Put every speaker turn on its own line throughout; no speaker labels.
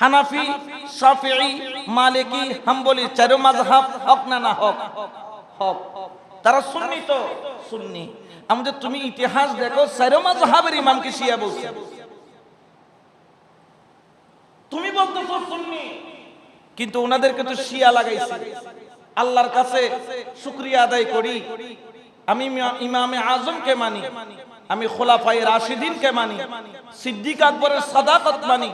হানাফি, শাফিঈ, মালিকি, হাম্বলি, চারো মাযহাব, হক না না হক? হক। তারা সুন্নি তো, সুন্নি। আমাদের তুমি ইতিহাস দেখো, চারো মাযহাবের ইমামকে শিয়া বলছে? তুমি বলতেছো সুন্নি, কিন্তু ওনাদেরকে তো শিয়া লাগাইছে। আল্লাহর কাছে শুক্রিয়া আদায় করি। আমি ইমা- ইমামে আজমকে মানি। আমি খোলাফাই রাশিদিনকে মানি, সিদ্দিক আকবরের সাদাকত মানি,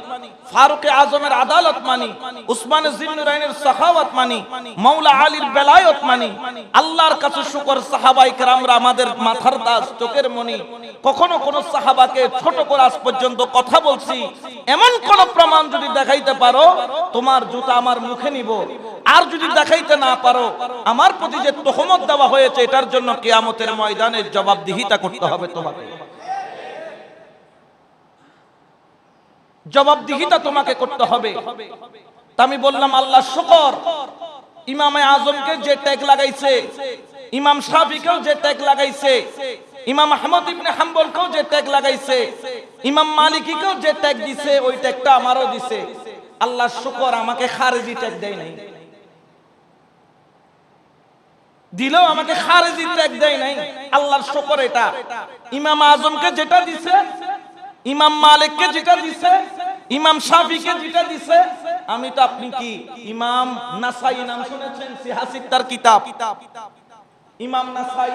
ফারুক আজমের আদালত মানি, উসমান জিন্নুরাইনের সাখাওয়াত মানি, মাওলা আলীর বেলায়ত মানি, আল্লাহর কাছে শুকর সাহাবাই কেরামরা আমাদের মাথার তাজ চোখের মনি। কখনো কোন সাহাবাকে ছোট করে আজ পর্যন্ত কথা বলছি, এমন কোন প্রমাণ যদি দেখাইতে পারো, তোমার জুতা আমার মুখে নিব। আর যদি দেখাইতে না পারো, আমার প্রতি যে তহমত দেওয়া হয়েছে, এটার জন্য কেয়ামতের ময়দানের জবাবদিহিতা করতে হবে তোমাকে। জবাবদিহিতা তোমাকে করতে হবে। আমি বললাম, আল্লাহ, শুকর। ইমামে আজমকে যে ট্যাগ লাগাইছে, ইমাম শাফিকেও যে ট্যাগ লাগাইছে, ইমাম আহমদ ইবনে হাম্বলকেও যে ট্যাগ লাগাইছে, ইমাম মালিকিকেও যে ট্যাগ দিছে, ওই ট্যাগটা আমারও দিছে। আল্লাহ, শুকর, আমাকে খারেজি ট্যাগ দেয় নাই। দিলেও আমাকে খারেজি ট্যাগ দেয় নাই। আল্লাহর শুকর এটা। ইমাম আজমকে যেটা দিছে, ইমাম মালিককে যেটা দিছে, ইমাম শাফিকে যেটা দিছে, আমি তো আপনি কি ইমাম নাসাই নাম শুনেছেন? সিহাসিক তার কিতাব। ইমাম নাসাই।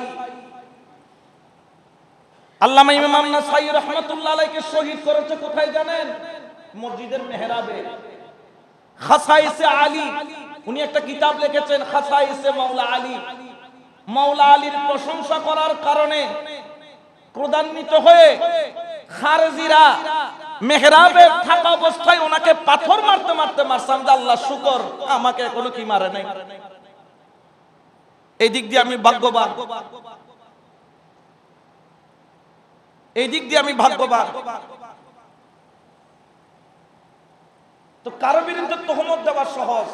আল্লামা ইমাম নাসাই রহমাতুল্লাহ আলাইকে শহীদ করেছে কোথায় জানেন? মসজিদের মেহরাবে। খাসাইসে আলী। উনি একটা কিতাব লিখেছেন, খাসাইসে মাওলা আলী। মাওলা আলীর প্রশংসা করার কারণে ক্রোধান্বিত হয়ে খারেজিরা মেহরাবে থাকা অবস্থায় ওনাকে পাথর মারতে মারতে মারসাম আল্লাহ, শুকর, আমাকে এখনও কি মারে নাই? এই দিক দিয়ে আমি ভাগ্যবান। এই দিক দিয়ে আমি ভাগ্যবান। তো কারও বিরুদ্ধে তহমত দেওয়া সহজ।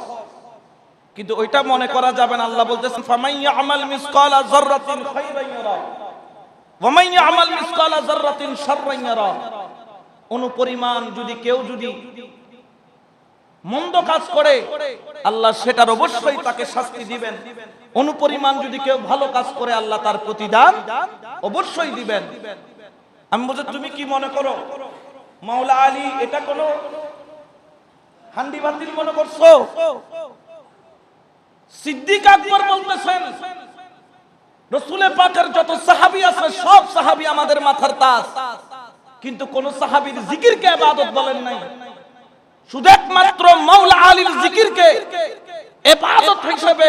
কিন্তু ওইটা মনে করা যাবে না। আল্লাহ বলতেছেন ফামাইয়া আমাল মিসকালা যাররাতিন খাইরান ইয়ারা। ওয়ামাইয়া আমাল মিসকালা যাররাতিন শাররান ইয়ারা। অনুপরিমাণ যদি কেউ যদি মন্দ কাজ করে, আল্লাহ সেটার অবশ্যই তাকে শাস্তি দিবেন। অনুপরিমাণ যদি কেউ ভালো কাজ করে, আল্লাহ তার প্রতিদান অবশ্যই দিবেন। আমি বলছি, তুমি কি মনে করো, মাওলা আলী এটা কোনো হান্ডি বাতিল মনে করছ? সিদ্দিক আকবর বলতেছেন, রসুলের পাকের যত সাহাবি আছে, সব সাহাবি আমাদের মাথার তাস কিন্তু কোন সাহাবীর জিকিরকে ইবাদত বলেন নাই। শুধু একমাত্র মাওলা আলীর জিকিরকে ইবাদত হিসেবে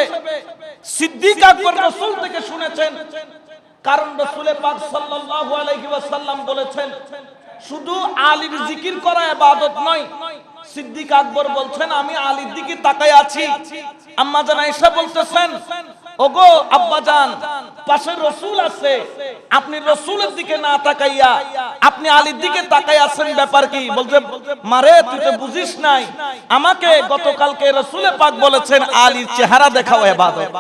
সিদ্দিক আকবর রাসূল থেকে শুনেছেন। কারণ রাসূলে পাক সাল্লাল্লাহু আলাইহি ওয়াসাল্লাম বলেছেন, শুধু আলীর জিকির করা ইবাদত নয় সিদ্দিক আকবর বলছেন, আমি আলীর দিকে তাকায় আছি। আম্মা জান আয়েশা বলতেছেন, ওগো আব্বাজান পাশে রসুল আছে। আপনি রসুলের দিকে না তাকাইয়া, আপনি আলীর দিকে তাকাই আছেন, ব্যাপার কি? বলতে মারে, তুই তো বুঝিস নাই। আমাকে গতকালকে রসুলে পাক বলেছেন, আলীর চেহারা দেখাও এবাদত।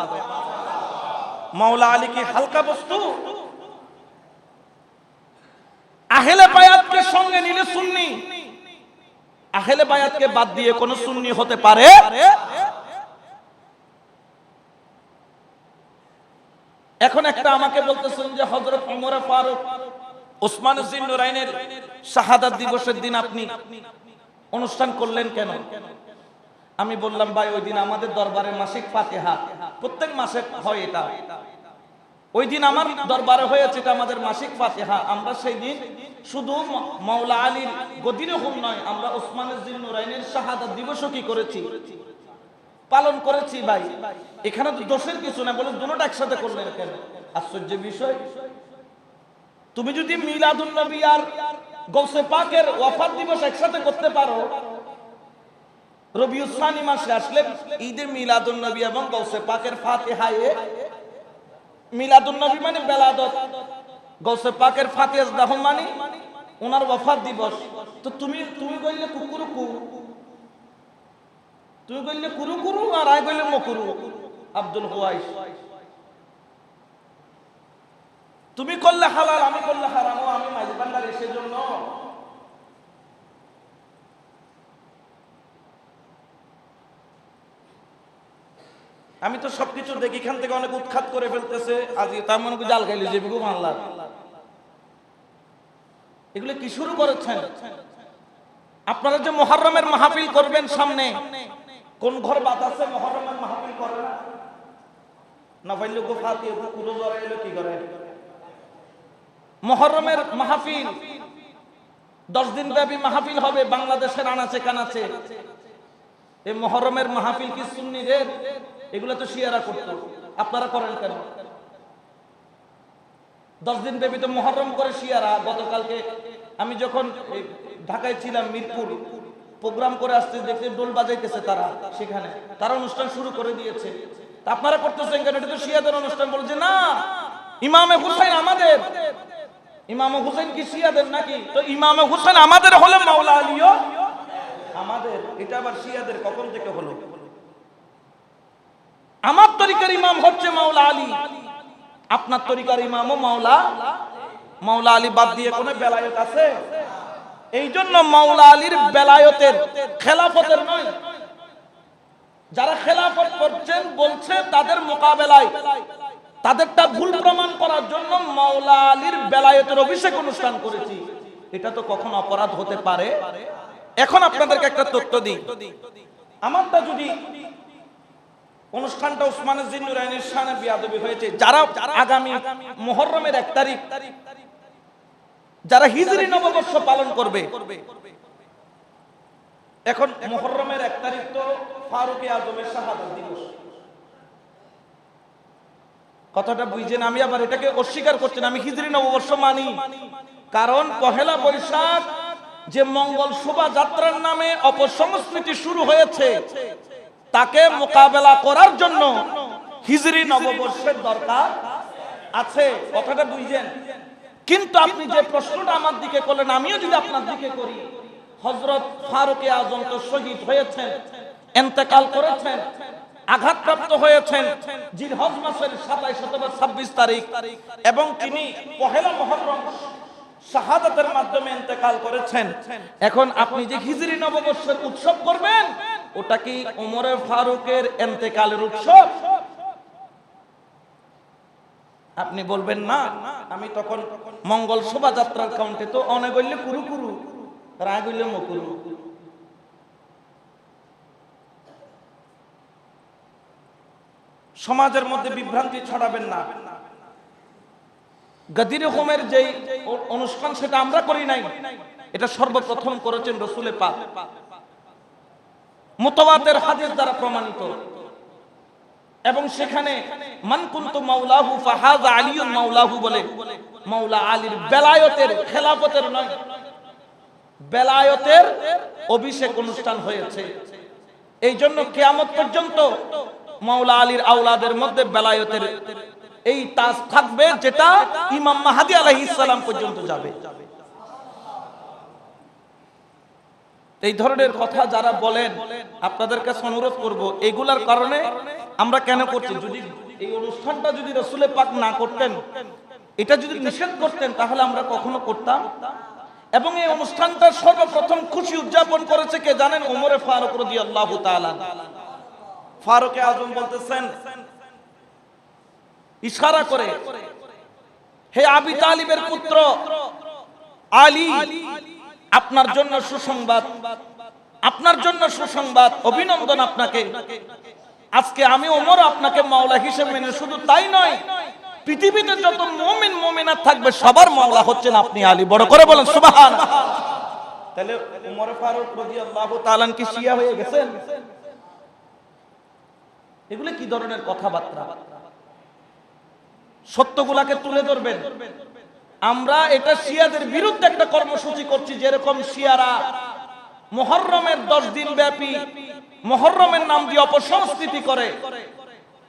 মাওলা আলী কি হালকা বস্তু? আহেলে বায়াতকে সঙ্গে নিলে সুন্নি? আহেলে বায়াতকে বাদ দিয়ে কোন সুন্নি হতে পারে? এখন একটা আমাকে বলতেছেন যে হযরত ওমর ফারুক, ওসমান জিন্নুরাইনের শাহাদাত দিবসের দিন আপনি অনুষ্ঠান করলেন কেন? আমি বললাম, ভাই, ওই দিন আমাদের দরবারে মাসিক ফাতিহা। প্রত্যেক মাসে হয় এটা। ওই দিন আমার দরবারে হয়েছে আমাদের মাসিক ফাতিহা। আমরা সেই দিন শুধু মাওলা আলীর গদিরে হুম নয়, আমরা ওসমানের জিন্নুরাইনের শাহাদাত দিবসও কি করেছি? পালন করেছি ভাই। এখানে তো দোষের কিছু না বলে দুটোটা একসাথে করলেন কেন? আশ্চর্য বিষয়। তুমি যদি মিলাদুন নবী আর গৌসে পাকের ওয়াফাত দিবস একসাথে করতে পারো রবিউসানি মাসে আসলে ঈদে মিলাদুন নবী এবং গৌসে পাকের ফাতিহায়ে মিলাদুন নবী মানে বেলাদত। গৌসে পাকের ফাতিহাস দাহ মানে ওনার ওয়াফাত দিবস। তো তুমি তুমি কইলে কুকুরু কু তুমি কইলে কুরু কুরু আর আই কইলে মকুরু। আব্দুল হুয়াইস তুমি করলে হালাল, আমি করলে হারাম। আমি মাঝে বান্দার এসে জন্য আমি তো সবকিছু দেখি, এখান থেকে অনেক উৎখাত করে ফেলতেছে। আজ তার মনে জাল খাইলে যে বিগু মানলাম এগুলো কি শুরু করেছেন? আপনারা যে মহরমের মাহফিল করবেন সামনে, কোন ঘর আছে মহরমের মাহফিল করে না না পাইলে গো ফাতি কুরো জড়াইলো কি করে? মহরমের মাহফিল, দশ দিন ব্যাপী মাহফিল হবে, বাংলাদেশের আনাচে কানাচে। এই মহরমের মাহফিল কি সুন্নিদের? এগুলো তো শিয়ারা করতো। আপনারা করেন কেন? দশ দিন ব্যাপী তো মহরম করে শিয়ারা। গতকালকে আমি যখন ঢাকায় ছিলাম, মিরপুর, প্রোগ্রাম করে আসতে দেখতে ডোল বাজাইতেছে তারা সেখানে। তারা অনুষ্ঠান শুরু করে দিয়েছে। আপনারা করতেছেন কেন? এটা তো শিয়াদের অনুষ্ঠান বলছে না, ইমামে হুসাইন আমাদের। ইমামে হুসাইন কি শিয়াদের নাকি? তো ইমামে হুসাইন আমাদের হলে মাওলা আলীও আমাদের, এটা আবার শিয়াদের কখন থেকে হলো? আমার তরিকার ইমাম হচ্ছে মাওলা আলী। আপনার তরিকার ইমামও মাওলা। মাওলা আলী বাদ দিয়ে কোনো বেলায়ত আছে? এই জন্য মাওলা আলীর বেলায়তের খেলাফতের নয়। যারা খেলাফত করছেন, বলছে তাদের মোকাবেলায়। তাদেরটা ভুল প্রমাণ করার জন্য মাওলা আলীর বেলায়তের অভিষেক অনুষ্ঠান করেছি। এটা তো কখন অপরাধ হতে পারে। এখন আপনাদেরকে একটা তথ্য দিই। আমারটা যদি অনুষ্ঠানটা উসমান জিন্নুরাইনের শানে বিয়াদবি হয়েছে, যারা আগামী মুহররমের এক তারিখ, যারা হিজরি নববর্ষ পালন করবে, এখন মুহররমের এক তারিখ তো ফারুক আজমের শাহাদাত দিবস। কথাটা বুঝছেন? আমি আবার এটাকে অস্বীকার করছেন আমি হিজরি নববর্ষ মানি। কারণ পহেলা বৈশাখ যে মঙ্গল শোভাযাত্রার নামে অপসংস্কৃতি শুরু হয়েছে, তাকে মোকাবেলা করার জন্য হিজরি নববর্ষের দরকার আছে। কথাটা বুঝছেন কিন্তু আপনি যে প্রশ্নটা আমার দিকে করলেন, আমিও যদি আপনার দিকে করি হজরত ফারুকে আজম তো শহীদ হয়েছেন, এন্তেকাল করেছেন, আঘাতপ্রাপ্ত হয়েছেন, জিলহজ মাসের সাতাইশ অথবা ছাব্বিশ তারিখ, এবং তিনি পহেলা মহরম শাহাদাতের মাধ্যমে ইন্তেকাল করেছেন। এখন আপনি যে হিজরি নববর্ষের উৎসব করবেন, ওটা কি ওমরে ফারুকের এন্তেকালের উৎসব? আপনি বলবেন, না, আমি তখন মঙ্গল শোভাযাত্রার কাউন্টে তো অনেক হইলে কুরু কুরু রাগ হইলে মকুরু। সমাজের মধ্যে বিভ্রান্তি ছড়াবেন না। গদির হোমের যে অনুষ্ঠান সেটা আমরা করি নাই, এটা সর্বপ্রথম করেছেন রসুলে পাক। মোতবাতের হাদিস দ্বারা প্রমাণিত। এবং সেখানে মানকুন্ত মাওলাহু ফাহাজ আলিউন মাওলাহু বলে, মাওলা আলীর বেলায়তের খেলাফতের নয়, বেলায়তের অভিষেক অনুষ্ঠান হয়েছে। এই জন্য কেয়ামত পর্যন্ত মাওলা আলীর আওলাদের মধ্যে বেলায়তের এই তাজ থাকবে যেটা ইমাম মাহাদি আলাইহিস সালাম পর্যন্ত যাবে। এই ধরনের কথা যারা বলেন, আপনাদের কাছে অনুরোধ করব, এগুলার কারণে আমরা কেন করছি? যদি এই অনুষ্ঠানটা যদি রসুলে পাক না করতেন, এটা যদি নিষেধ করতেন, তাহলে আমরা কখনো করতাম। এবং এই অনুষ্ঠানটা সর্বপ্রথম খুশি উদযাপন করেছে কে জানেন? ওমরে ফারুক রদি আল্লাহ ফারুকে আজম বলতেছেন ইশারা করে, হে আবি তালিবের পুত্র, আলী, আপনার জন্য সুসংবাদ, আপনার জন্য সুসংবাদ, অভিনন্দন আপনাকে। আজকে আমি ওমর আপনাকে মাওলা হিসেবে মেনে, শুধু তাই নয়, পৃথিবীতে যত মুমিন মুমিনা থাকবে, সবার মাওলা হচ্ছেন আপনি আলী। বড় করে বলেন, সুবহান। তাহলে ওমর ফারুক রাদিয়াল্লাহু তাআলা কি শিয়া হয়ে গেছেন? এগুলো কি ধরনের কথাবার্তা? সত্যগুলাকে তুলে ধরবেন। আমরা এটা শিয়াদের বিরুদ্ধে একটা কর্মসূচি করছি, যেরকম শিয়ারা মহরমের দশ দিন ব্যাপী মহরমের নাম দিয়ে অপসংস্কৃতি করে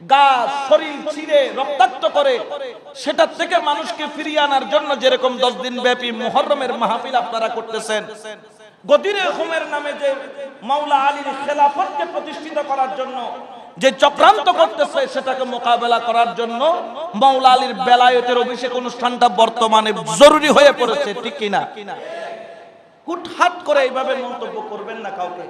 গাছ শরীর ছিঁড়ে, রক্তাক্ত করে সেটার থেকে মানুষকে ফিরিয়ে আনার জন্য যেরকম দশ দিন ব্যাপী মহরমের মাহফিল আপনারা করতেছেন। গদিরে হুমের নামে যে মাওলা আলীর খেলাফতকে প্রতিষ্ঠিত করার জন্য যে চক্রান্ত করতেছে সেটাকে মোকাবেলা করার জন্য মৌলা আলীর বেলায়েতের অভিষেক অনুষ্ঠানটা বর্তমানে জরুরি হয়ে পড়েছে, ঠিক কিনা? হুটহাট করে এইভাবে মন্তব্য করবেন না কাউকে।